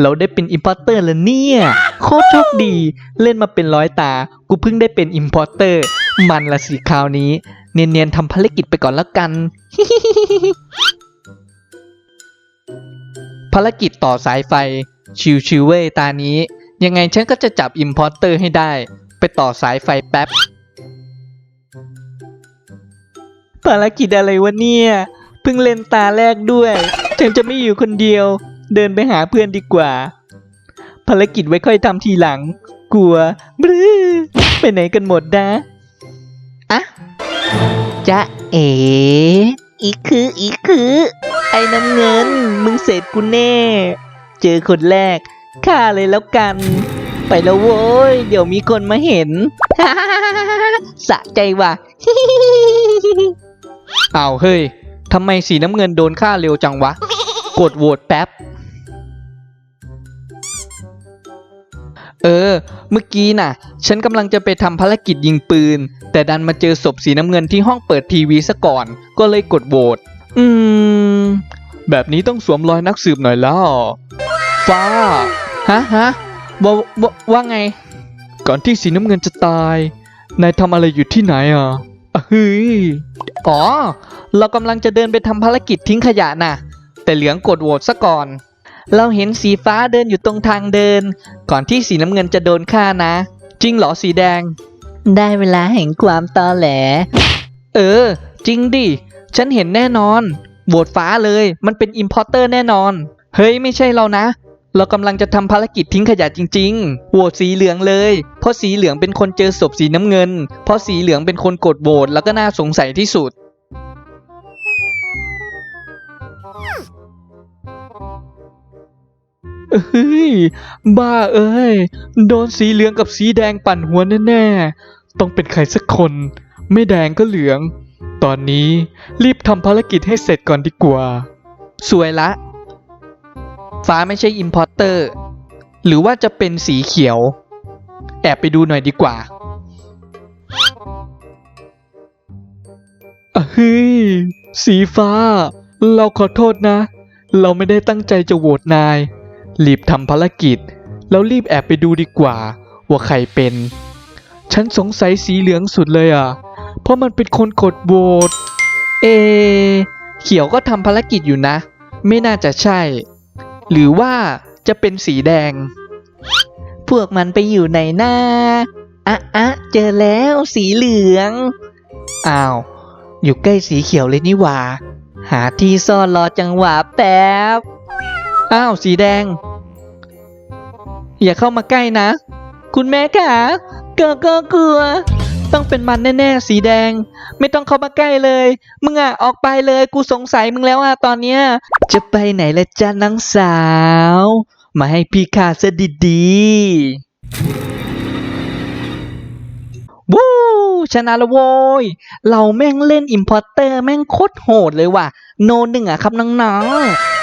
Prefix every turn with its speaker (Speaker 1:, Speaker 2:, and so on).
Speaker 1: เราได้เป็นอิ p พอร์เตอร์แล้วเนี่ย โคตรโชคดี เล่นมาเป็นร้อยตา กูเพิ่งได้เป็นอิ p พอร์เตอร์ มันละสิคราวนี้ เนียนๆทำภารกิจไปก่อนแล้วกัน ภารกิจต่อสายไฟ ชิวๆเว้ยตานี้ ยังไงฉันก็จะจับอิ p พอร์เตอร์ให้ได้ ไปต่อสายไฟแป๊บ ภารกิจอะไรวะเนี่ย เพิ่งเล่นตาแรกด้วย ฉันจะไม่อยู่คนเดียว เดินไปหาเพื่อนดีกว่า ภารกิจไว้ค่อยทำทีหลัง กลัวบรื้อไปไหนกันหมดนะอะจะเอ๋อีกคืออีกคือ ไอ้น้ำเงิน มึงเสร็จกูแน่ เจอคนแรกฆ่าเลยแล้วกัน ไปแล้วโว้ย เดี๋ยวมีคนมาเห็น สะใจว่ะอ้าวเฮ้ยทำไมสีน้ำเงินโดนฆ่าเร็วจังวะ กดโหวตแป๊บ เออ เมื่อกี้น่ะ ฉันกำลังจะไปทำภารกิจยิงปืน แต่ดันมาเจอศพสีน้ำเงินที่ห้องเปิดทีวีซะก่อน ก็เลยกดโหวต อืม แบบนี้ต้องสวมรอยนักสืบหน่อยแล้ว ฟ้า ฮะฮะว่าว่าว่าไง ก่อนที่สีน้ำเงินจะตาย นายทำอะไรอยู่ที่ไหนอะอะเฮ้ย อ๋อ เรากำลังจะเดินไปทำภารกิจทิ้งขยะน่ะ แต่เหลืองกดโหวตซะก่อน เราเห็นสีฟ้าเดินอยู่ตรงทางเดิน ก่อนที่สีน้ำเงินจะโดนฆ่านะ จริงเหรอสีแดง ได้เวลาแห่งความตอแหล เออ จริงดิ ฉันเห็นแน่นอนโหวตฟ้าเลย มันเป็นอิมพอร์เตอร์แน่นอน เฮ้ย ไม่ใช่เรานะ เรากำลังจะทำภารกิจทิ้งขยะจริงๆโหวตสีเหลืองเลย เพราะสีเหลืองเป็นคนเจอศพสีน้ำเงิน เพราะสีเหลืองเป็นคนกดโหวตแล้วก็น่าสงสัยที่สุด เฮ้ย บ้าเอ้ย โดนสีเหลืองกับสีแดงปั่นหัวแน่ๆ ต้องเป็นใครสักคน ไม่แดงก็เหลือง ตอนนี้รีบทำภารกิจให้เสร็จก่อนดีกว่า สวยละ ฟ้าไม่ใช่อิมพอร์เตอร์ หรือว่าจะเป็นสีเขียว แอบไปดูหน่อยดีกว่าอะเฮ้ย สีฟ้า เราขอโทษนะ เราไม่ได้ตั้งใจจะโหวตนาย รีบทำภารกิจ แล้วรีบแอบไปดูดีกว่า ว่าใครเป็น ฉันสงสัยสีเหลืองสุดเลยอะ เพราะมันเป็นคนกดโหวตเอ เขียวก็ทำภารกิจอยู่นะ ไม่น่าจะใช่ หรือว่าจะเป็นสีแดง พวกมันไปอยู่ไหนหน้าอะอะเจอแล้วสีเหลือง อ้าว อยู่ใกล้สีเขียวเลยนี่หว่า หาที่ซ่อนรอจังหวะแป๊บ อ้าว สีแดง อย่าเข้ามาใกล้นะ คุณแม่ค่ะก็ก็กลัว ต้องเป็นมันแน่ๆ สีแดง ไม่ต้องเข้ามาใกล้เลย มึงอะ ออกไปเลย กูสงสัยมึงแล้วอะ ตอนเนี้ย จะไปไหนละจ้าน้องสาว มาให้พี่ขาซะดีๆวู้ชนะละโว้ย เราแม่งเล่นอิมพอร์เตอร์แม่งโคตรโหดเลยว่ะ โนหนึ่งอะครับน้องๆ